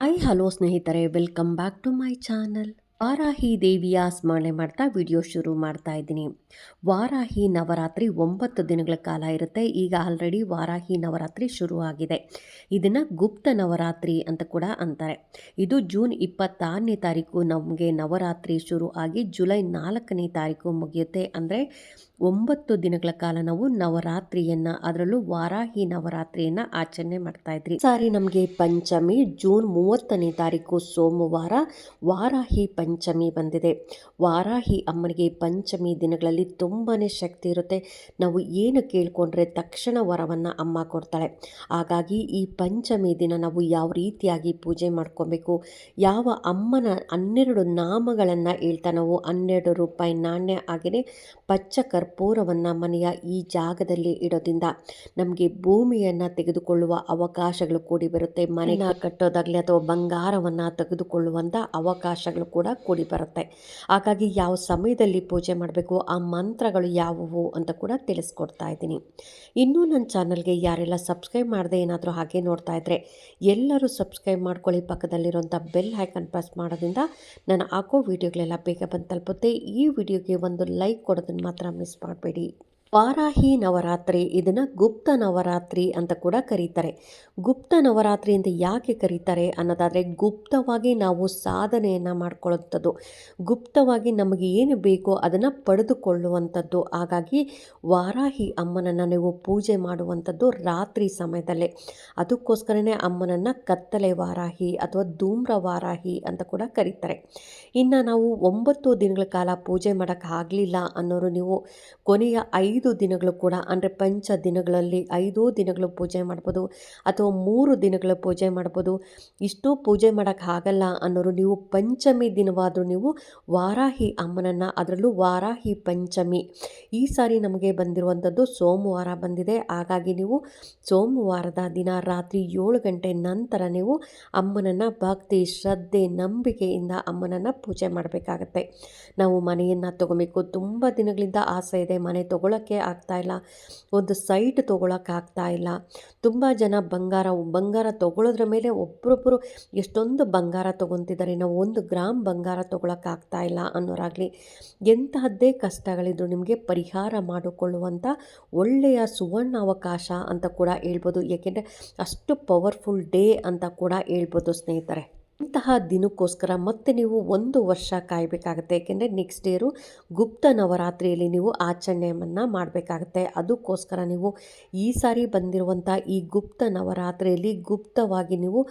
I hello ಸ್ನೇಹಿತರೆ, welcome back to my channel. Varahi ದೇವಿಯ ಸ್ಮರಣೆ ಮಾಡ್ತಾ ವಿಡಿಯೋ ಶುರು ಮಾಡ್ತಾ ಇದ್ದೀನಿ. ವಾರಾಹಿ ನವರಾತ್ರಿ ಒಂಬತ್ತು ದಿನಗಳ ಕಾಲ ಇರುತ್ತೆ. ಈಗ ಆಲ್ರೆಡಿ ವಾರಾಹಿ ನವರಾತ್ರಿ ಶುರು ಆಗಿದೆ ಇದನ್ನು ಗುಪ್ತ ನವರಾತ್ರಿ ಅಂತ ಕೂಡ ಅಂತಾರೆ. ಇದು ಜೂನ್ ಇಪ್ಪತ್ತಾರನೇ ತಾರೀಕು ನಮಗೆ ನವರಾತ್ರಿ ಶುರು ಆಗಿ ಜುಲೈ ನಾಲ್ಕನೇ ತಾರೀಕು ಮುಗಿಯುತ್ತೆ. ಅಂದರೆ ಒಂಬತ್ತು ದಿನಗಳ ಕಾಲ ನಾವು ನವರಾತ್ರಿಯನ್ನ, ಅದರಲ್ಲೂ ವಾರಾಹಿ ನವರಾತ್ರಿಯನ್ನ ಆಚರಣೆ ಮಾಡ್ತಾ ಇದ್ರಿ. ಸಾರಿ ನಮಗೆ ಪಂಚಮಿ, ಜೂನ್ ಮೂವತ್ತನೇ ತಾರೀಕು ಸೋಮವಾರ ವಾರಾಹಿ ಪಂಚಮಿ ಬಂದಿದೆ. ವಾರಾಹಿ ಅಮ್ಮನಿಗೆ ಪಂಚಮಿ ದಿನಗಳಲ್ಲಿ ತುಂಬಾ ಶಕ್ತಿ ಇರುತ್ತೆ. ನಾವು ಏನು ಕೇಳ್ಕೊಂಡ್ರೆ ತಕ್ಷಣ ವರವನ್ನು ಅಮ್ಮ ಕೊಡ್ತಾಳೆ. ಹಾಗಾಗಿ ಈ ಪಂಚಮಿ ದಿನ ನಾವು ಯಾವ ರೀತಿಯಾಗಿ ಪೂಜೆ ಮಾಡ್ಕೊಬೇಕು, ಯಾವ ಅಮ್ಮನ ಹನ್ನೆರಡು ನಾಮಗಳನ್ನು ಹೇಳ್ತಾ ನಾವು ಹನ್ನೆರಡು ರೂಪಾಯಿ ನಾಣ್ಯ ಹಾಗೆಯೇ ಪಚ್ಚ ಕರ್ಪೂರವನ್ನು ಮನೆಯ ಈ ಜಾಗದಲ್ಲಿ ಇಡೋದ್ರಿಂದ ನಮಗೆ ಭೂಮಿಯನ್ನು ತೆಗೆದುಕೊಳ್ಳುವ ಅವಕಾಶಗಳು ಕೂಡಿ ಬರುತ್ತೆ. ಮನೆನ ಕಟ್ಟೋದಾಗಲಿ ಅಥವಾ ಬಂಗಾರವನ್ನು ತೆಗೆದುಕೊಳ್ಳುವಂಥ ಅವಕಾಶಗಳು ಕೂಡ ಕೂಡಿ ಬರುತ್ತೆ. ಹಾಗಾಗಿ ಯಾವ ಸಮಯದಲ್ಲಿ ಪೂಜೆ ಮಾಡಬೇಕು ಆ ಮಂತ್ರಗಳು ಯಾವುವು ಅಂತ ಕೂಡ ತಿಳಿಸ್ಕೊಡ್ತಾ ಇದ್ದೀನಿ. ಇನ್ನೂ ನನ್ನ ಚಾನಲ್ಗೆ ಯಾರೆಲ್ಲ ಸಬ್ಸ್ಕ್ರೈಬ್ ಮಾಡದೆ ಏನಾದರೂ ಹಾಗೆ ನೋಡ್ತಾ ಇದ್ದರೆ ಎಲ್ಲರೂ ಸಬ್ಸ್ಕ್ರೈಬ್ ಮಾಡ್ಕೊಳ್ಳಿ. ಪಕ್ಕದಲ್ಲಿರುವಂಥ ಬೆಲ್ ಹ್ಯಾಕನ್ ಪ್ರೆಸ್ ಮಾಡೋದ್ರಿಂದ ನಾನು ಹಾಕೋ ವೀಡಿಯೋಗಳೆಲ್ಲ ಬೇಗ ಬಂದು ತಲುಪುತ್ತೆ. ಈ ವಿಡಿಯೋಗೆ ಒಂದು ಲೈಕ್ ಕೊಡೋದನ್ನು ಮಾತ್ರ miss spot by Varahi Navaratri ಇದನ್ನು ಗುಪ್ತ ನವರಾತ್ರಿ ಅಂತ ಕೂಡ ಕರೀತಾರೆ. ಗುಪ್ತ ನವರಾತ್ರಿ ಅಂತ ಯಾಕೆ ಕರೀತಾರೆ ಅನ್ನೋದಾದರೆ, ಗುಪ್ತವಾಗಿ ನಾವು ಸಾಧನೆಯನ್ನು ಮಾಡ್ಕೊಳ್ಳುವಂಥದ್ದು, ಗುಪ್ತವಾಗಿ ನಮಗೆ ಏನು ಬೇಕೋ ಅದನ್ನು ಪಡೆದುಕೊಳ್ಳುವಂಥದ್ದು. ಹಾಗಾಗಿ ವಾರಾಹಿ ಅಮ್ಮನನ್ನು ನೀವು ಪೂಜೆ ಮಾಡುವಂಥದ್ದು ರಾತ್ರಿ ಸಮಯದಲ್ಲೇ. ಅದಕ್ಕೋಸ್ಕರನೇ ಅಮ್ಮನನ್ನು ಕತ್ತಲೆ ವಾರಾಹಿ ಅಥವಾ ಧೂಮ್ರ ವಾರಾಹಿ ಅಂತ ಕೂಡ ಕರೀತಾರೆ. ಇನ್ನು ನಾವು ಒಂಬತ್ತು ದಿನಗಳ ಕಾಲ ಪೂಜೆ ಮಾಡೋಕ್ಕಾಗಲಿಲ್ಲ ಅನ್ನೋರು ನೀವು ಕೊನೆಯ ಐದು ಐದು ದಿನಗಳು ಕೂಡ, ಅಂದರೆ ಪಂಚ ದಿನಗಳಲ್ಲಿ ಐದೋ ದಿನಗಳು ಪೂಜೆ ಮಾಡ್ಬೋದು ಅಥವಾ ಮೂರು ದಿನಗಳ ಪೂಜೆ ಮಾಡ್ಬೋದು. ಇಷ್ಟು ಪೂಜೆ ಮಾಡೋಕ್ಕಾಗಲ್ಲ ಅನ್ನೋರು ನೀವು ಪಂಚಮಿ ದಿನವಾದರೂ ನೀವು ವಾರಾಹಿ ಅಮ್ಮನನ್ನು, ಅದರಲ್ಲೂ ವಾರಾಹಿ ಪಂಚಮಿ. ಈ ಸಾರಿ ನಮಗೆ ಬಂದಿರುವಂಥದ್ದು ಸೋಮವಾರ ಬಂದಿದೆ. ಹಾಗಾಗಿ ನೀವು ಸೋಮವಾರದ ದಿನ ರಾತ್ರಿ ಏಳು ಗಂಟೆ ನಂತರ ನೀವು ಅಮ್ಮನನ್ನು ಭಕ್ತಿ, ಶ್ರದ್ಧೆ, ನಂಬಿಕೆಯಿಂದ ಅಮ್ಮನನ್ನು ಪೂಜೆ ಮಾಡಬೇಕಾಗತ್ತೆ. ನಾವು ಮನೆಯನ್ನು ತಗೋಬೇಕು. ತುಂಬ ದಿನಗಳಿಂದ ಆಸೆ ಇದೆ. ಮನೆ ತೊಗೊಳಕ್ಕೆ ಆಗ್ತಾ ಇಲ್ಲ. ಒಂದು ಸೈಟ್ ಇಲ್ಲ. ತುಂಬ ಜನ ಬಂಗಾರ ಬಂಗಾರ ತೊಗೊಳೋದ್ರ ಮೇಲೆ ಒಬ್ಬರೊಬ್ಬರು ಎಷ್ಟೊಂದು ಬಂಗಾರ ತೊಗೊತಿದ್ದಾರೆ. ನಾವು ಒಂದು ಗ್ರಾಮ್ ಬಂಗಾರ ಇಲ್ಲ ಅನ್ನೋರಾಗಲಿ. ಎಂತಹದ್ದೇ ಕಷ್ಟಗಳಿದ್ರು ನಿಮಗೆ ಪರಿಹಾರ ಮಾಡಿಕೊಳ್ಳುವಂಥ ಒಳ್ಳೆಯ ಸುವರ್ಣ ಅವಕಾಶ ಅಂತ ಕೂಡ ಹೇಳ್ಬೋದು. ಏಕೆಂದರೆ ಅಷ್ಟು ಪವರ್ಫುಲ್ ಡೇ ಅಂತ ಕೂಡ ಹೇಳ್ಬೋದು ಸ್ನೇಹಿತರೆ. ಇಂತಹ ದಿನಕ್ಕೋಸ್ಕರ ಮತ್ತೆ ನೀವು ಒಂದು ವರ್ಷ ಕಾಯಬೇಕಾಗುತ್ತೆ. ಏಕೆಂದರೆ ನೆಕ್ಸ್ಟ್ ಡೇರು ಗುಪ್ತ ನವರಾತ್ರಿಯಲ್ಲಿ ನೀವು ಆಚರಣೆಯನ್ನು ಮಾಡಬೇಕಾಗತ್ತೆ. ಅದಕ್ಕೋಸ್ಕರ ನೀವು ಈ ಸಾರಿ ಬಂದಿರುವಂಥ ಈ ಗುಪ್ತ ನವರಾತ್ರಿಯಲ್ಲಿ ಗುಪ್ತವಾಗಿ ನೀವು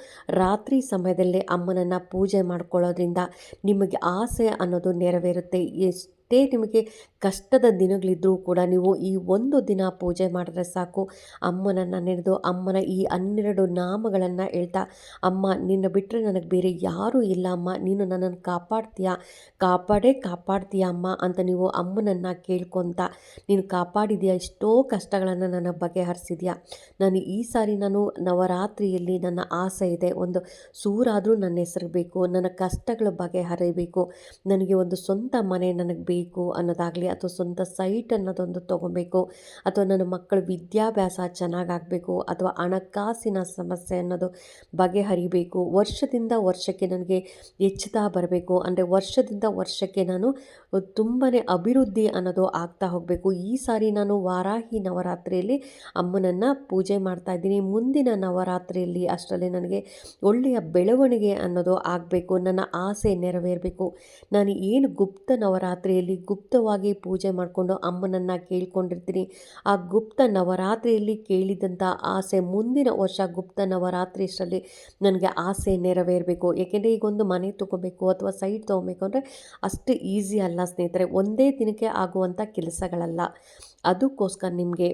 ರಾತ್ರಿ ಸಮಯದಲ್ಲಿ ಅಮ್ಮನನ್ನು ಪೂಜೆ ಮಾಡ್ಕೊಳ್ಳೋದ್ರಿಂದ ನಿಮಗೆ ಆಸೆ ಅನ್ನೋದು ನೆರವೇರುತ್ತೆ. ಎಷ್ಟು ಎಷ್ಟೇ ನಿಮಗೆ ಕಷ್ಟದ ದಿನಗಳಿದ್ದರೂ ಕೂಡ ನೀವು ಈ ಒಂದು ದಿನ ಪೂಜೆ ಮಾಡಿದ್ರೆ ಸಾಕು. ಅಮ್ಮನನ್ನು ನೆನೆದು ಅಮ್ಮನ ಈ ಹನ್ನೆರಡು ನಾಮಗಳನ್ನು ಹೇಳ್ತಾ, ಅಮ್ಮ, ನಿನ್ನ ಬಿಟ್ಟರೆ ನನಗೆ ಬೇರೆ ಯಾರೂ ಇಲ್ಲ ಅಮ್ಮ. ನೀನು ನನ್ನನ್ನು ಕಾಪಾಡ್ತೀಯಾ? ಕಾಪಾಡೇ ಕಾಪಾಡ್ತೀಯ ಅಮ್ಮ ಅಂತ ನೀವು ಅಮ್ಮನನ್ನು ಕೇಳ್ಕೊತ, ನೀನು ಕಾಪಾಡಿದೆಯಾ? ಎಷ್ಟೋ ಕಷ್ಟಗಳನ್ನು ನನ್ನ ಬಗೆಹರಿಸಿದ್ಯಾ ನಾನು ಈ ಸಾರಿ ನಾನು ನವರಾತ್ರಿಯಲ್ಲಿ ನನ್ನ ಆಸೆ ಇದೆ. ಒಂದು ಸೂರಾದರೂ ನನ್ನ ಹೆಸರು ಬೇಕು. ನನ್ನ ಕಷ್ಟಗಳ ಬಗೆಹರಿಬೇಕು ನನಗೆ ಒಂದು ಸ್ವಂತ ಮನೆ ನನಗೆ ಬೇಕು ಬೇಕು ಅನ್ನೋದಾಗಲಿ ಅಥವಾ ಸ್ವಂತ ಸೈಟ್ ಅನ್ನೋದೊಂದು ತೊಗೊಬೇಕು ಅಥವಾ ನನ್ನ ಮಕ್ಕಳ ವಿದ್ಯಾಭ್ಯಾಸ ಚೆನ್ನಾಗಾಗಬೇಕು ಅಥವಾ ಹಣಕಾಸಿನ ಸಮಸ್ಯೆ ಅನ್ನೋದು ಬಗೆಹರಿಬೇಕು, ವರ್ಷದಿಂದ ವರ್ಷಕ್ಕೆ ನನಗೆ ಹೆಚ್ಚುತ್ತಾ ಬರಬೇಕು, ಅಂದರೆ ವರ್ಷದಿಂದ ವರ್ಷಕ್ಕೆ ನಾನು ತುಂಬಾ ಅಭಿವೃದ್ಧಿ ಅನ್ನೋದು ಆಗ್ತಾ ಹೋಗಬೇಕು. ಈ ಸಾರಿ ನಾನು ವಾರಾಹಿ ನವರಾತ್ರಿಯಲ್ಲಿ ಅಮ್ಮನನ್ನು ಪೂಜೆ ಮಾಡ್ತಾ ಇದ್ದೀನಿ. ಮುಂದಿನ ನವರಾತ್ರಿಯಲ್ಲಿ ಅಷ್ಟರಲ್ಲಿ ನನಗೆ ಒಳ್ಳೆಯ ಬೆಳವಣಿಗೆ ಅನ್ನೋದು ಆಗಬೇಕು, ನನ್ನ ಆಸೆ ನೆರವೇರಬೇಕು. ನಾನು ಏನು ಗುಪ್ತ ನವರಾತ್ರಿಯಲ್ಲಿ ಇಲ್ಲಿ ಗುಪ್ತವಾಗಿ ಪೂಜೆ ಮಾಡಿಕೊಂಡು ಅಮ್ಮನನ್ನು ಕೇಳ್ಕೊಂಡಿರ್ತೀನಿ ಆ ಗುಪ್ತ ನವರಾತ್ರಿಯಲ್ಲಿ ಕೇಳಿದಂಥ ಆಸೆ ಮುಂದಿನ ವರ್ಷ ಗುಪ್ತ ನವರಾತ್ರಿಷ್ಟರಲ್ಲಿ ನನಗೆ ಆಸೆ ನೆರವೇರಬೇಕು. ಏಕೆಂದರೆ ಈಗೊಂದು ಮನೆ ತೊಗೋಬೇಕು ಅಥವಾ ಸೈಟ್ ತೊಗೋಬೇಕು ಅಂದರೆ ಅಷ್ಟು ಈಸಿ ಅಲ್ಲ ಸ್ನೇಹಿತರೆ. ಒಂದೇ ದಿನಕ್ಕೆ ಆಗುವಂಥ ಕೆಲಸಗಳಲ್ಲ. ಅದಕ್ಕೋಸ್ಕರ ನಿಮಗೆ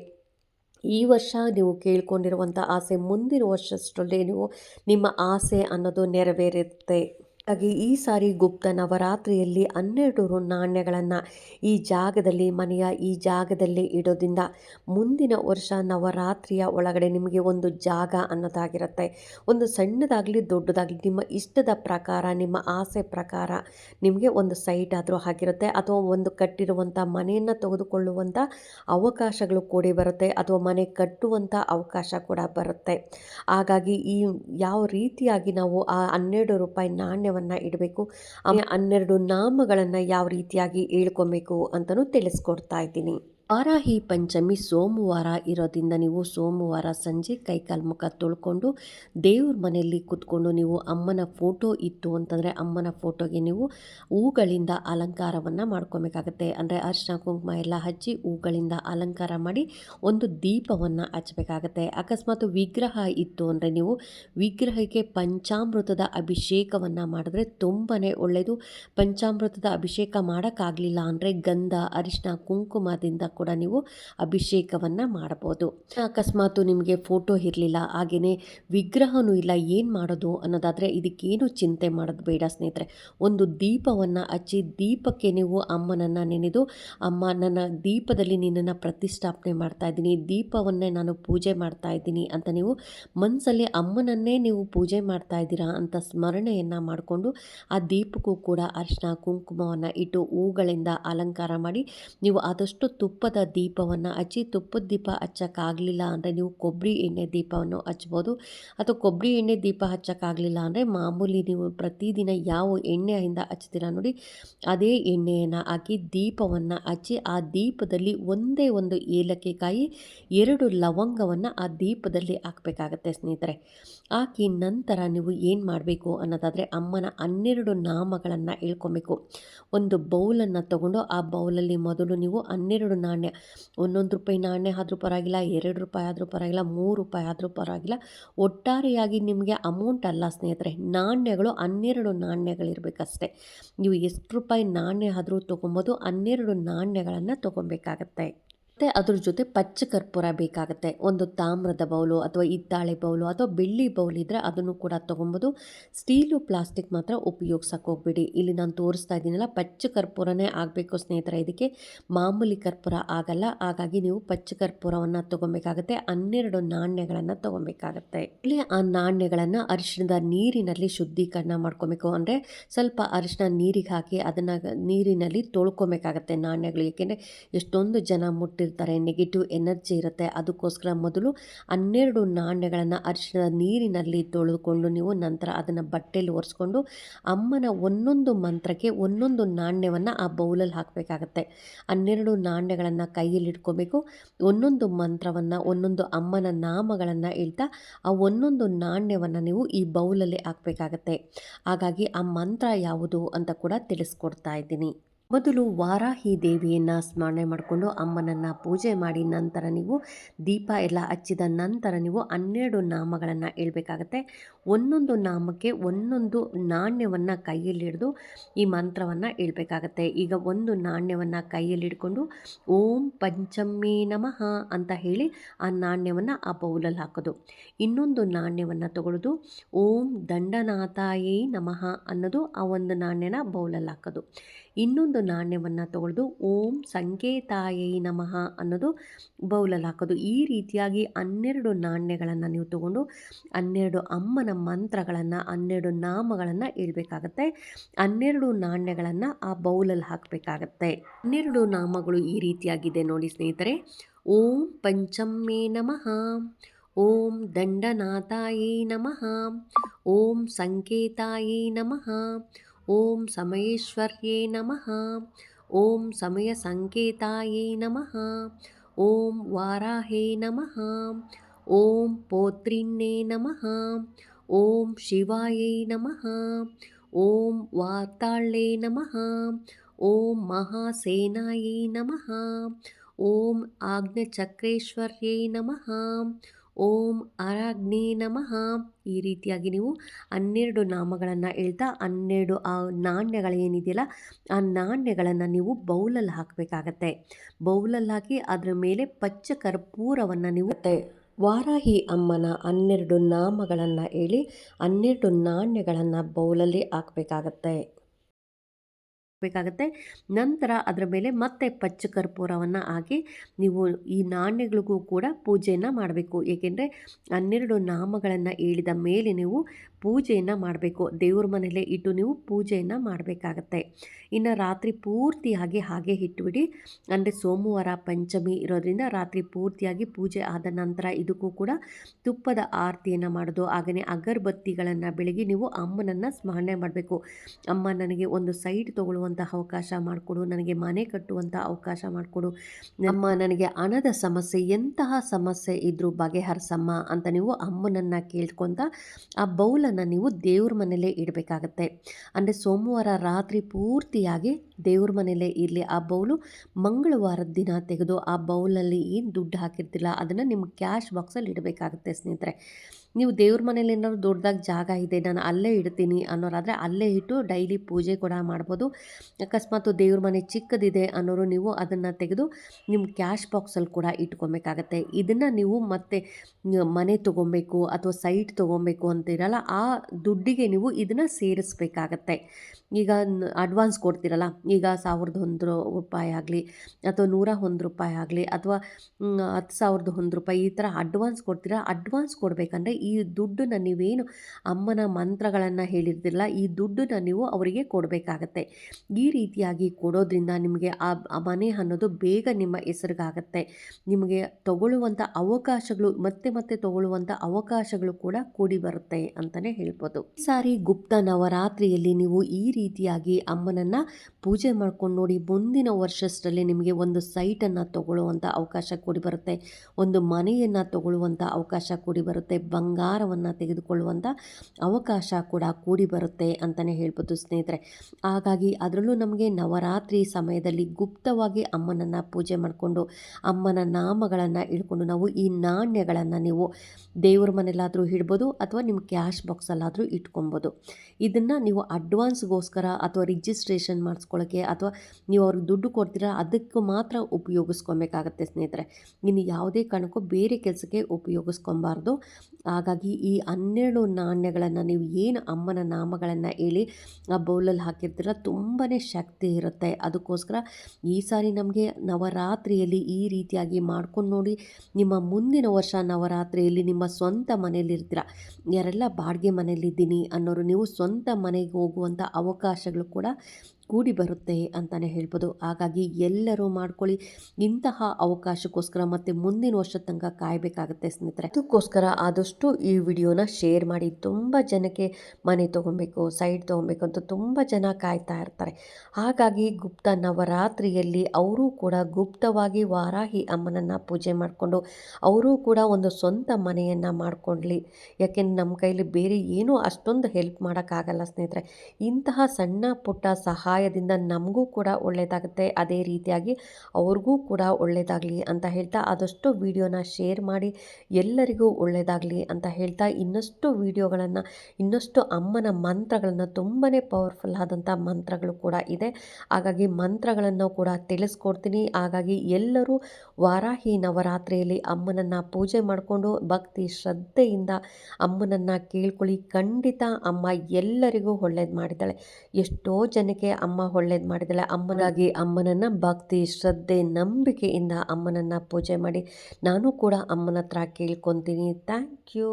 ಈ ವರ್ಷ ನೀವು ಕೇಳ್ಕೊಂಡಿರುವಂಥ ಆಸೆ ಮುಂದಿನ ವರ್ಷಷ್ಟರಲ್ಲಿ ನೀವು ನಿಮ್ಮ ಆಸೆ ಅನ್ನೋದು ನೆರವೇರುತ್ತೆ. ಹಾಗೆ ಈ ಸಾರಿ ಗುಪ್ತ ನವರಾತ್ರಿಯಲ್ಲಿ ಹನ್ನೆರಡು ನಾಣ್ಯಗಳನ್ನು ಈ ಜಾಗದಲ್ಲಿ, ಮನೆಯ ಈ ಜಾಗದಲ್ಲಿ ಇಡೋದ್ರಿಂದ ಮುಂದಿನ ವರ್ಷ ನವರಾತ್ರಿಯ ಒಳಗಡೆ ನಿಮಗೆ ಒಂದು ಜಾಗ ಅನ್ನೋದಾಗಿರುತ್ತೆ. ಒಂದು ಸಣ್ಣದಾಗಲಿ ದೊಡ್ಡದಾಗಲಿ ನಿಮ್ಮ ಇಷ್ಟದ ಪ್ರಕಾರ, ನಿಮ್ಮ ಆಸೆ ಪ್ರಕಾರ ನಿಮಗೆ ಒಂದು ಸೈಟ್ ಆದರೂ ಆಗಿರುತ್ತೆ ಅಥವಾ ಒಂದು ಕಟ್ಟಿರುವಂಥ ಮನೆಯನ್ನು ತೆಗೆದುಕೊಳ್ಳುವಂಥ ಅವಕಾಶಗಳು ಕೂಡಿ ಬರುತ್ತೆ. ಅಥವಾ ಮನೆ ಕಟ್ಟುವಂಥ ಅವಕಾಶ ಕೂಡ ಬರುತ್ತೆ. ಹಾಗಾಗಿ ಈ ಯಾವ ರೀತಿಯಾಗಿ ನಾವು ಆ ಹನ್ನೆರಡು ರೂಪಾಯಿ ನಾಣ್ಯ ಇಡಬೇಕು. ಹನ್ನೆರಡು ನಾಮಗಳನ್ನು ಯಾವ ರೀತಿಯಾಗಿ ಹೇಳ್ಕೊಬೇಕು ಅಂತಲೂ ತಿಳಿಸ್ಕೊಡ್ತಾ ಇದ್ದೀನಿ. ವಾರಾಹಿ ಪಂಚಮಿ ಸೋಮವಾರ ಇರೋದ್ರಿಂದ ನೀವು ಸೋಮವಾರ ಸಂಜೆ ಕೈಕಾಲು ಮುಖ ತೊಳ್ಕೊಂಡು ದೇವ್ರ ಮನೆಯಲ್ಲಿ ಕೂತ್ಕೊಂಡು ನೀವು ಅಮ್ಮನ ಫೋಟೋ ಇತ್ತು ಅಂತಂದರೆ ಅಮ್ಮನ ಫೋಟೋಗೆ ನೀವು ಹೂಗಳಿಂದ ಅಲಂಕಾರವನ್ನು ಮಾಡ್ಕೊಬೇಕಾಗತ್ತೆ. ಅಂದರೆ ಅರ್ಶನ, ಕುಂಕುಮ ಎಲ್ಲ ಹಚ್ಚಿ ಹೂಗಳಿಂದ ಅಲಂಕಾರ ಮಾಡಿ ಒಂದು ದೀಪವನ್ನು ಹಚ್ಚಬೇಕಾಗತ್ತೆ ಅಕಸ್ಮಾತ್ ವಿಗ್ರಹ ಇತ್ತು ಅಂದರೆ ನೀವು ವಿಗ್ರಹಕ್ಕೆ ಪಂಚಾಮೃತದ ಅಭಿಷೇಕವನ್ನು ಮಾಡಿದ್ರೆ ತುಂಬಾ ಒಳ್ಳೆಯದು ಪಂಚಾಮೃತದ ಅಭಿಷೇಕ ಮಾಡೋಕ್ಕಾಗಲಿಲ್ಲ ಅಂದರೆ ಗಂಧ, ಅರಿಶಿನ, ಕುಂಕುಮದಿಂದ ಕೂಡ ನೀವು ಅಭಿಷೇಕವನ್ನು ಮಾಡ್ಬೋದು ಅಕಸ್ಮಾತು ನಿಮಗೆ ಫೋಟೋ ಇರಲಿಲ್ಲ ಹಾಗೆಯೇ ವಿಗ್ರಹನೂ ಇಲ್ಲ, ಏನು ಮಾಡೋದು ಅನ್ನೋದಾದರೆ ಇದಕ್ಕೇನು ಚಿಂತೆ ಮಾಡೋದು ಬೇಡ ಸ್ನೇಹಿತರೆ. ಒಂದು ದೀಪವನ್ನು ಹಚ್ಚಿ ದೀಪಕ್ಕೆ ನೀವು ಅಮ್ಮನನ್ನು ನೆನೆದು, ಅಮ್ಮ ನನ್ನ ದೀಪದಲ್ಲಿ ನಿನ್ನನ್ನು ಪ್ರತಿಷ್ಠಾಪನೆ ಮಾಡ್ತಾ ಇದ್ದೀನಿ, ದೀಪವನ್ನೇ ನಾನು ಪೂಜೆ ಮಾಡ್ತಾ ಇದ್ದೀನಿ ಅಂತ ನೀವು ಮನಸ್ಸಲ್ಲಿ ಅಮ್ಮನನ್ನೇ ನೀವು ಪೂಜೆ ಮಾಡ್ತಾ ಇದ್ದೀರಾ ಅಂತ ಸ್ಮರಣೆಯನ್ನು ಮಾಡಿಕೊಂಡು ಆ ದೀಪಕ್ಕೂ ಕೂಡ ಅರಿಶಿನ, ಕುಂಕುಮವನ್ನು ಇಟ್ಟು ಹೂಗಳಿಂದ ಅಲಂಕಾರ ಮಾಡಿ ನೀವು ಆದಷ್ಟು ತುಪ್ಪ ತುಪ್ಪದ ದೀಪವನ್ನು ಹಚ್ಚಿ ತುಪ್ಪದ ದೀಪ ಹಚ್ಚೋಕ್ಕಾಗಲಿಲ್ಲ ಅಂದರೆ ನೀವು ಕೊಬ್ಬರಿ ಎಣ್ಣೆ ದೀಪವನ್ನು ಹಚ್ಬೋದು. ಅಥವಾ ಕೊಬ್ಬರಿ ಎಣ್ಣೆ ದೀಪ ಹಚ್ಚೋಕ್ಕಾಗಲಿಲ್ಲ ಅಂದರೆ ಮಾಮೂಲಿ ನೀವು ಪ್ರತಿದಿನ ಯಾವ ಎಣ್ಣೆಯಿಂದ ಹಚ್ತೀರ ನೋಡಿ, ಅದೇ ಎಣ್ಣೆಯನ್ನು ಹಾಕಿ ದೀಪವನ್ನು ಹಚ್ಚಿ ಆ ದೀಪದಲ್ಲಿ ಒಂದೇ ಒಂದು ಏಲಕ್ಕಿಕಾಯಿ, ಎರಡು ಲವಂಗವನ್ನು ಆ ದೀಪದಲ್ಲಿ ಹಾಕಬೇಕಾಗತ್ತೆ ಸ್ನೇಹಿತರೆ. ಹಾಕಿ ನಂತರ ನೀವು ಏನು ಮಾಡಬೇಕು ಅನ್ನೋದಾದರೆ ಅಮ್ಮನ ಹನ್ನೆರಡು ನಾಮಗಳನ್ನು ಹೇಳ್ಕೊಬೇಕು. ಒಂದು ಬೌಲನ್ನು ತಗೊಂಡು ಆ ಬೌಲಲ್ಲಿ ಮೊದಲು ನೀವು ಹನ್ನೆರಡು ನಾಣ್ಯ. ಒಂದೊಂದು ರೂಪಾಯಿ ನಾಣ್ಯ ಆದರೂ ಪರವಾಗಿಲ್ಲ, ಎರಡು ರೂಪಾಯಿ ಆದರೂ ಪರವಾಗಿಲ್ಲ, ಮೂರು ರೂಪಾಯಿ ಆದರೂ ಪರವಾಗಿಲ್ಲ. ಒಟ್ಟಾರೆಯಾಗಿ ನಿಮಗೆ ಅಮೌಂಟ್ ಅಲ್ಲ ಸ್ನೇಹಿತರೆ, ನಾಣ್ಯಗಳು ಹನ್ನೆರಡು ನಾಣ್ಯಗಳಿರಬೇಕಷ್ಟೆ. ನೀವು ಎಷ್ಟು ರೂಪಾಯಿ ನಾಣ್ಯ ಆದರೂ ತೊಗೊಬೋದು, ಹನ್ನೆರಡು ನಾಣ್ಯಗಳನ್ನು ತೊಗೊಬೇಕಾಗತ್ತೆ. ಮತ್ತು ಅದ್ರ ಜೊತೆ ಪಚ್ಚ ಕರ್ಪೂರ ಬೇಕಾಗುತ್ತೆ. ಒಂದು ತಾಮ್ರದ ಬೌಲು ಅಥವಾ ಇದ್ದಾಳೆ ಬೌಲು ಅಥವಾ ಬೆಳ್ಳಿ ಬೌಲ್ ಇದ್ದರೆ ಅದನ್ನು ಕೂಡ ತೊಗೊಬೋದು. ಸ್ಟೀಲು ಪ್ಲಾಸ್ಟಿಕ್ ಮಾತ್ರ ಉಪಯೋಗ್ಸಕ್ಕೆ ಹೋಗ್ಬೇಡಿ. ಇಲ್ಲಿ ನಾನು ತೋರಿಸ್ತಾ ಇದ್ದೀನಲ್ಲ, ಪಚ್ಚ ಕರ್ಪೂರನೇ ಆಗಬೇಕು ಸ್ನೇಹಿತರ. ಇದಕ್ಕೆ ಮಾಮೂಲಿ ಕರ್ಪೂರ ಆಗಲ್ಲ. ಹಾಗಾಗಿ ನೀವು ಪಚ್ಚ ಕರ್ಪೂರವನ್ನು ತೊಗೊಬೇಕಾಗತ್ತೆ. ಹನ್ನೆರಡು ನಾಣ್ಯಗಳನ್ನು ತೊಗೊಬೇಕಾಗತ್ತೆ. ಇಲ್ಲಿ ಆ ನಾಣ್ಯಗಳನ್ನು ಅರಿಶಿಣದ ನೀರಿನಲ್ಲಿ ಶುದ್ಧೀಕರಣ ಮಾಡ್ಕೊಬೇಕು. ಅಂದರೆ ಸ್ವಲ್ಪ ಅರಿಶಿನ ನೀರಿಗೆ ಹಾಕಿ ಅದನ್ನು ನೀರಿನಲ್ಲಿ ತೊಳ್ಕೊಬೇಕಾಗತ್ತೆ ನಾಣ್ಯಗಳು. ಏಕೆಂದರೆ ಎಷ್ಟೊಂದು ಜನ ಮುಟ್ಟಿ ಇರ್ತಾರೆ ನೆಗೆಟಿವ್ ಎನರ್ಜಿ ಇರುತ್ತೆ. ಅದಕ್ಕೋಸ್ಕರ ಮೊದಲು ಹನ್ನೆರಡು ನಾಣ್ಯಗಳನ್ನು ಅರಿಶಿನದ ನೀರಿನಲ್ಲಿ ತೊಳೆದುಕೊಂಡು ನೀವು ನಂತರ ಅದನ್ನು ಬಟ್ಟೆಯಲ್ಲಿ ಒರೆಸ್ಕೊಂಡು ಅಮ್ಮನ ಒಂದೊಂದು ಮಂತ್ರಕ್ಕೆ ಒಂದೊಂದು ನಾಣ್ಯವನ್ನು ಆ ಬೌಲಲ್ಲಿ ಹಾಕಬೇಕಾಗತ್ತೆ. ಹನ್ನೆರಡು ನಾಣ್ಯಗಳನ್ನು ಕೈಯಲ್ಲಿ ಇಟ್ಕೋಬೇಕು. ಒಂದೊಂದು ಮಂತ್ರವನ್ನು, ಒಂದೊಂದು ಅಮ್ಮನ ನಾಮಗಳನ್ನು ಹೇಳ್ತಾ ಆ ಒಂದೊಂದು ನಾಣ್ಯವನ್ನು ನೀವು ಈ ಬೌಲಲ್ಲಿ ಹಾಕಬೇಕಾಗತ್ತೆ. ಹಾಗಾಗಿ ಆ ಮಂತ್ರ ಯಾವುದು ಅಂತ ಕೂಡ ತಿಳಿಸ್ಕೊಡ್ತಾ ಇದ್ದೀನಿ. ಮೊದಲು ವಾರಾಹಿ ದೇವಿಯನ್ನು ಸ್ಮರಣೆ ಮಾಡಿಕೊಂಡು ಅಮ್ಮನನ್ನು ಪೂಜೆ ಮಾಡಿ ನಂತರ ನೀವು ದೀಪ ಎಲ್ಲ ಹಚ್ಚಿದ ನಂತರ ನೀವು ಹನ್ನೆರಡು ನಾಮಗಳನ್ನು ಹೇಳಬೇಕಾಗತ್ತೆ. ಒಂದೊಂದು ನಾಮಕ್ಕೆ ಒಂದೊಂದು ನಾಣ್ಯವನ್ನು ಕೈಯಲ್ಲಿ ಹಿಡಿದು ಈ ಮಂತ್ರವನ್ನು ಹೇಳಬೇಕಾಗತ್ತೆ. ಈಗ ಒಂದು ನಾಣ್ಯವನ್ನು ಕೈಯಲ್ಲಿ ಹಿಡ್ಕೊಂಡು ಓಂ ಪಂಚಮಿ ನಮಃ ಅಂತ ಹೇಳಿ ಆ ನಾಣ್ಯವನ್ನು ಆ ಬೌಲಲ್ಲಿ ಹಾಕೋದು. ಇನ್ನೊಂದು ನಾಣ್ಯವನ್ನು ತಗೊಳ್ಳೋದು ಓಂ ದಂಡನಾಥಾಯೇ ನಮಃ ಅನ್ನೋದು ಆ ಒಂದು ನಾಣ್ಯನ ಬೌಲಲ್ಲಿ ಹಾಕೋದು. ಇನ್ನೊಂದು ನಾಣ್ಯವನ್ನು ತಗೊಳ್ದು ಓಂ ಸಂಕೇತಾಯೈ ನಮಃ ಅನ್ನೋದು ಬೌಲಲ್ಲಿ ಹಾಕೋದು. ಈ ರೀತಿಯಾಗಿ ಹನ್ನೆರಡು ನಾಣ್ಯಗಳನ್ನು ನೀವು ತಗೊಂಡು ಹನ್ನೆರಡು ಅಮ್ಮನ ಮಂತ್ರಗಳನ್ನು, ಹನ್ನೆರಡು ನಾಮಗಳನ್ನು ಹೇಳ್ಬೇಕಾಗತ್ತೆ. ಹನ್ನೆರಡು ನಾಣ್ಯಗಳನ್ನು ಆ ಬೌಲಲ್ಲಿ ಹಾಕಬೇಕಾಗತ್ತೆ. ಹನ್ನೆರಡು ನಾಮಗಳು ಈ ರೀತಿಯಾಗಿದೆ ನೋಡಿ ಸ್ನೇಹಿತರೆ. ಓಂ ಪಂಚಮ್ಮೇ ನಮಃ, ಓಂ ದಂಡನಾಥಾಯೇ ನಮಃ, ಓಂ ಸಂಕೇತಾಯೈ ನಮಃ ॐ समयेश्वर्ये नमः। ॐ समयसङ्केतायै नमः। ॐ वाराहे नमः। ॐ पोत्रिन्ने नमः। ॐ शिवायै नमः। ॐ वार्ताळ्ये नमः। ॐ महासेनायै नमः। ॐ आज्ञचक्रेश्वर्यै नमः। ಓಂ ಆರಾಗ್ನೇ ನಮಃ. ಈ ರೀತಿಯಾಗಿ ನೀವು ಹನ್ನೆರಡು ನಾಮಗಳನ್ನು ಹೇಳ್ತಾ, ಹನ್ನೆರಡು, ಆ ನಾಣ್ಯಗಳೇನಿದೆಯಲ್ಲ ಆ ನಾಣ್ಯಗಳನ್ನು ನೀವು ಬೌಲಲ್ಲಿ ಹಾಕಬೇಕಾಗತ್ತೆ. ಬೌಲಲ್ಲಿ ಹಾಕಿ ಅದರ ಮೇಲೆ ಪಚ್ಚ ಕರ್ಪೂರವನ್ನು ನೀವು ವಾರಾಹಿ ಅಮ್ಮನ ಹನ್ನೆರಡು ನಾಮಗಳನ್ನು ಹೇಳಿ ಹನ್ನೆರಡು ನಾಣ್ಯಗಳನ್ನು ಬೌಲಲ್ಲಿ ಹಾಕಬೇಕಾಗತ್ತೆ. ಬೇಕಾಗುತ್ತೆ ನಂತರ ಅದರ ಮೇಲೆ ಮತ್ತೆ ಪಚ್ಚ ಕರ್ಪೂರವನ್ನು ಹಾಕಿ ನೀವು ಈ ನಾಣ್ಯಗಳಿಗೂ ಕೂಡ ಪೂಜೆಯನ್ನು ಮಾಡಬೇಕು. ಏಕೆಂದರೆ ಹನ್ನೆರಡು ನಾಮಗಳನ್ನು ಹೇಳಿದ ಮೇಲೆ ನೀವು ಪೂಜೆಯನ್ನು ಮಾಡಬೇಕು. ದೇವ್ರ ಮನೆಯಲ್ಲೇ ಇಟ್ಟು ನೀವು ಪೂಜೆಯನ್ನು ಮಾಡಬೇಕಾಗತ್ತೆ. ಇನ್ನು ರಾತ್ರಿ ಪೂರ್ತಿಯಾಗಿ ಹಾಗೆ ಇಟ್ಬಿಡಿ. ಅಂದರೆ ಸೋಮವಾರ ಪಂಚಮಿ ಇರೋದರಿಂದ ರಾತ್ರಿ ಪೂರ್ತಿಯಾಗಿ ಪೂಜೆ ಆದ ನಂತರ ಇದಕ್ಕೂ ಕೂಡ ತುಪ್ಪದ ಆರತಿಯನ್ನು ಮಾಡೋದು. ಹಾಗೆಯೇ ಅಗರಬತ್ತಿಗಳನ್ನು ಬೆಳಗ್ಗೆ ನೀವು ಅಮ್ಮನನ್ನು ಸ್ಮರಣೆ ಮಾಡಬೇಕು. ಅಮ್ಮ ನನಗೆ ಒಂದು ಸೈಟ್ ತೊಗೊಳ್ಳುವಂಥ ಅವಕಾಶ ಮಾಡಿಕೊಡು. ನನಗೆ ಮನೆ ಕಟ್ಟುವಂಥ ಅವಕಾಶ ಮಾಡಿಕೊಡು. ಅಮ್ಮ ನನಗೆ ಹಣದ ಸಮಸ್ಯೆ, ಎಂತಹ ಸಮಸ್ಯೆ ಇದ್ದರೂ ಬಗೆಹರಿಸಮ್ಮ ಅಂತ ನೀವು ಅಮ್ಮನನ್ನು ಕೇಳ್ಕೊತ ಆ ಬೌಲನ್ನು ನೀವು ದೇವ್ರ ಮನೆಯಲ್ಲೇ ಇಡಬೇಕಾಗತ್ತೆ. ಅಂದರೆ ಸೋಮವಾರ ರಾತ್ರಿ ಪೂರ್ತಿಯಾಗಿ ದೇವ್ರ ಮನೆಯಲ್ಲೇ ಇರಲಿ. ಆ ಬೌಲು ಮಂಗಳವಾರದ ದಿನ ತೆಗೆದು ಆ ಬೌಲಲ್ಲಿ ಏನು ದುಡ್ಡು ಹಾಕಿರ್ತಿಲ್ಲ, ಅದನ್ನು ನಿಮ್ಮ ಕ್ಯಾಶ್ ಬಾಕ್ಸಲ್ಲಿ ಇಡಬೇಕಾಗುತ್ತೆ ಸ್ನೇಹಿತರೆ. ನೀವು ದೇವ್ರ ಮನೇಲಿ ಏನಾದ್ರು ದೊಡ್ಡದಾಗಿ ಜಾಗ ಇದೆ, ನಾನು ಅಲ್ಲೇ ಇಡ್ತೀನಿ ಅನ್ನೋರಾದರೆ ಅಲ್ಲೇ ಇಟ್ಟು ಡೈಲಿ ಪೂಜೆ ಕೂಡ ಮಾಡ್ಬೋದು. ಅಕಸ್ಮಾತ್ ದೇವ್ರ ಮನೆ ಚಿಕ್ಕದಿದೆ ಅನ್ನೋರು ನೀವು ಅದನ್ನು ತೆಗೆದು ನಿಮ್ಮ ಕ್ಯಾಶ್ ಬಾಕ್ಸಲ್ಲಿ ಕೂಡ ಇಟ್ಕೊಬೇಕಾಗತ್ತೆ. ಇದನ್ನು ನೀವು ಮತ್ತೆ ಮನೆ ತೊಗೊಬೇಕು ಅಥವಾ ಸೈಟ್ ತೊಗೊಬೇಕು ಅಂತಿರಲ್ಲ ಆ ದುಡ್ಡಿಗೆ ನೀವು ಇದನ್ನು ಸೇರಿಸ್ಬೇಕಾಗತ್ತೆ. ಈಗ ಅಡ್ವಾನ್ಸ್ ಕೊಡ್ತೀರಲ್ಲ, ಈಗ ಸಾವಿರದ ಒಂದು ರೂಪಾಯಿ ಆಗಲಿ ಅಥವಾ ನೂರ ಒಂದು ರೂಪಾಯಿ ಆಗಲಿ ಅಥವಾ ಹತ್ತು ಸಾವಿರದ ಒಂದು ರೂಪಾಯಿ ಈ ಥರ ಅಡ್ವಾನ್ಸ್ ಕೊಡ್ತೀರ? ಅಡ್ವಾನ್ಸ್ ಕೊಡಬೇಕಂದ್ರೆ ಈ ದುಡ್ಡನ್ನು ನೀವೇನು ಅಮ್ಮನ ಮಂತ್ರಗಳನ್ನು ಹೇಳಿರ್ತಿರಲ್ಲ, ಈ ದುಡ್ಡನ್ನು ನೀವು ಅವರಿಗೆ ಕೊಡಬೇಕಾಗತ್ತೆ. ಈ ರೀತಿಯಾಗಿ ಕೊಡೋದ್ರಿಂದ ನಿಮಗೆ ಆ ಮನೆ ಅನ್ನೋದು ಬೇಗ ನಿಮ್ಮ ಹೆಸರಿಗಾಗತ್ತೆ. ನಿಮಗೆ ತಗೊಳ್ಳುವಂಥ ಅವಕಾಶಗಳು, ಮತ್ತೆ ಮತ್ತೆ ತಗೊಳ್ಳುವಂಥ ಅವಕಾಶಗಳು ಕೂಡ ಕೂಡಿ ಬರುತ್ತೆ ಅಂತಲೇ ಹೇಳ್ಬೋದು. ಸಾರಿ ಗುಪ್ತ ನವರಾತ್ರಿಯಲ್ಲಿ ನೀವು ಈ ರೀತಿಯಾಗಿ ಅಮ್ಮನನ್ನು ಪೂಜೆ ಮಾಡ್ಕೊಂಡು ನೋಡಿ ಮುಂದಿನ ವರ್ಷಷ್ಟರಲ್ಲಿ ನಿಮಗೆ ಒಂದು ಸೈಟನ್ನು ತಗೊಳ್ಳುವಂಥ ಅವಕಾಶ ಕೂಡಿ ಬರುತ್ತೆ ಒಂದು ಮನೆಯನ್ನು ತಗೊಳ್ಳುವಂಥ ಅವಕಾಶ ಕೂಡಿ ಬರುತ್ತೆ ಬಂಗಾರವನ್ನು ತೆಗೆದುಕೊಳ್ಳುವಂಥ ಅವಕಾಶ ಕೂಡ ಕೂಡಿ ಬರುತ್ತೆ ಅಂತಲೇ ಹೇಳ್ಬೋದು ಸ್ನೇಹಿತರೆ. ಹಾಗಾಗಿ ಅದರಲ್ಲೂ ನಮಗೆ ನವರಾತ್ರಿ ಸಮಯದಲ್ಲಿ ಗುಪ್ತವಾಗಿ ಅಮ್ಮನನ್ನು ಪೂಜೆ ಮಾಡಿಕೊಂಡು, ಅಮ್ಮನ ನಾಮಗಳನ್ನು ಇಳ್ಕೊಂಡು ನಾವು ಈ ನಾಣ್ಯಗಳನ್ನು ನೀವು ದೇವ್ರ ಮನೆಯಲ್ಲಾದರೂ ಇಡ್ಬೋದು ಅಥವಾ ನಿಮ್ಮ ಕ್ಯಾಶ್ ಬಾಕ್ಸಲ್ಲಾದರೂ ಇಟ್ಕೊಬೋದು. ಇದನ್ನು ನೀವು ಅಡ್ವಾನ್ಸ್ಗೋಸ್ಕರ ಅಥವಾ ರಿಜಿಸ್ಟ್ರೇಷನ್ ಮಾಡಿಸ್ಕೊಳ್ಳೋಕ್ಕೆ ಅಥವಾ ನೀವು ಅವ್ರಿಗೆ ದುಡ್ಡು ಕೊಡ್ತೀರಾ, ಅದಕ್ಕೂ ಮಾತ್ರ ಉಪಯೋಗಿಸ್ಕೊಬೇಕಾಗತ್ತೆ ಸ್ನೇಹಿತರೆ. ಇನ್ನು ಯಾವುದೇ ಕಾರಣಕ್ಕೂ ಬೇರೆ ಕೆಲಸಕ್ಕೆ ಉಪಯೋಗಿಸ್ಕೊಬಾರ್ದು. ಹಾಗಾಗಿ ಈ ಹನ್ನೆರಡು ನಾಣ್ಯಗಳನ್ನು ನೀವು ಏನು ಅಮ್ಮನ ನಾಮಗಳನ್ನು ಹೇಳಿ ಆ ಬೌಲಲ್ಲಿ ಹಾಕಿರ್ತೀರ ತುಂಬಾ ಶಕ್ತಿ ಇರುತ್ತೆ. ಅದಕ್ಕೋಸ್ಕರ ಈ ಸಾರಿ ನಮಗೆ ನವರಾತ್ರಿಯಲ್ಲಿ ಈ ರೀತಿಯಾಗಿ ಮಾಡ್ಕೊಂಡು ನೋಡಿ, ನಿಮ್ಮ ಮುಂದಿನ ವರ್ಷ ನವರಾತ್ರಿಯಲ್ಲಿ ನಿಮ್ಮ ಸ್ವಂತ ಮನೆಯಲ್ಲಿರ್ತೀರ. ಯಾರೆಲ್ಲ ಬಾಡಿಗೆ ಮನೆಯಲ್ಲಿದ್ದೀನಿ ಅನ್ನೋರು, ನೀವು ಸ್ವಂತ ಮನೆಗೆ ಹೋಗುವಂಥ ಅವಕಾಶಗಳು ಕೂಡ ಕೂಡಿ ಬರುತ್ತೆ ಅಂತಲೇ ಹೇಳ್ಬೋದು. ಹಾಗಾಗಿ ಎಲ್ಲರೂ ಮಾಡ್ಕೊಳ್ಳಿ. ಇಂತಹ ಅವಕಾಶಕ್ಕೋಸ್ಕರ ಮತ್ತು ಮುಂದಿನ ವರ್ಷ ತನಕ ಕಾಯಬೇಕಾಗುತ್ತೆ ಸ್ನೇಹಿತರೆ. ಅದಕ್ಕೋಸ್ಕರ ಆದಷ್ಟು ಈ ವಿಡಿಯೋನ ಶೇರ್ ಮಾಡಿ. ತುಂಬ ಜನಕ್ಕೆ ಮನೆ ತೊಗೊಬೇಕು ಸೈಡ್ ತೊಗೊಬೇಕು ಅಂತ ತುಂಬ ಜನ ಕಾಯ್ತಾ ಇರ್ತಾರೆ. ಹಾಗಾಗಿ ಗುಪ್ತ ನವರಾತ್ರಿಯಲ್ಲಿ ಅವರು ಕೂಡ ಗುಪ್ತವಾಗಿ ವಾರಾಹಿ ಅಮ್ಮನನ್ನು ಪೂಜೆ ಮಾಡಿಕೊಂಡು ಅವರು ಕೂಡ ಒಂದು ಸ್ವಂತ ಮನೆಯನ್ನು ಮಾಡಿಕೊಳ್ಳಿ. ಯಾಕೆಂದ್ರೆ ನಮ್ಮ ಕೈಲಿ ಬೇರೆ ಏನೂ ಅಷ್ಟೊಂದು ಹೆಲ್ಪ್ ಮಾಡೋಕ್ಕಾಗಲ್ಲ ಸ್ನೇಹಿತರೆ. ಇಂತಹ ಸಣ್ಣ ಪುಟ್ಟ ಸಹಾಯ ಸಹಾಯದಿಂದ ನಮಗೂ ಕೂಡ ಒಳ್ಳೆಯದಾಗುತ್ತೆ ಅದೇ ರೀತಿಯಾಗಿ ಅವ್ರಿಗೂ ಕೂಡ ಒಳ್ಳೆಯದಾಗಲಿ ಅಂತ ಹೇಳ್ತಾ ಆದಷ್ಟು ವಿಡಿಯೋನ ಶೇರ್ ಮಾಡಿ ಎಲ್ಲರಿಗೂ ಒಳ್ಳೆಯದಾಗಲಿ ಅಂತ ಹೇಳ್ತಾ ಇನ್ನಷ್ಟು ವಿಡಿಯೋಗಳನ್ನು, ಇನ್ನಷ್ಟು ಅಮ್ಮನ ಮಂತ್ರಗಳನ್ನು ತುಂಬಾ ಪವರ್ಫುಲ್ ಆದಂಥ ಮಂತ್ರಗಳು ಕೂಡ ಇದೆ. ಹಾಗಾಗಿ ಮಂತ್ರಗಳನ್ನು ಕೂಡ ತಿಳಿಸ್ಕೊಡ್ತೀನಿ. ಹಾಗಾಗಿ ಎಲ್ಲರೂ ವಾರಾಹಿ ನವರಾತ್ರಿಯಲ್ಲಿ ಅಮ್ಮನನ್ನು ಪೂಜೆ ಮಾಡಿಕೊಂಡು ಭಕ್ತಿ ಶ್ರದ್ಧೆಯಿಂದ ಅಮ್ಮನನ್ನು ಕೇಳ್ಕೊಳ್ಳಿ. ಖಂಡಿತ ಅಮ್ಮ ಎಲ್ಲರಿಗೂ ಒಳ್ಳೇದು ಮಾಡಿದ್ದಾಳೆ. ಎಷ್ಟೋ ಜನಕ್ಕೆ ಅಮ್ಮ ಒಳ್ಳೇದು ಮಾಡಿದಳ ಅಮ್ಮನಾಗಿ ಅಮ್ಮನನ್ನು ಭಕ್ತಿ ಶ್ರದ್ಧೆ ನಂಬಿಕೆಯಿಂದ ಅಮ್ಮನನ್ನು ಪೂಜೆ ಮಾಡಿ ನಾನು ಕೂಡ ಅಮ್ಮನ ಹತ್ರ ಕೇಳ್ಕೊತೀನಿ. Thank you.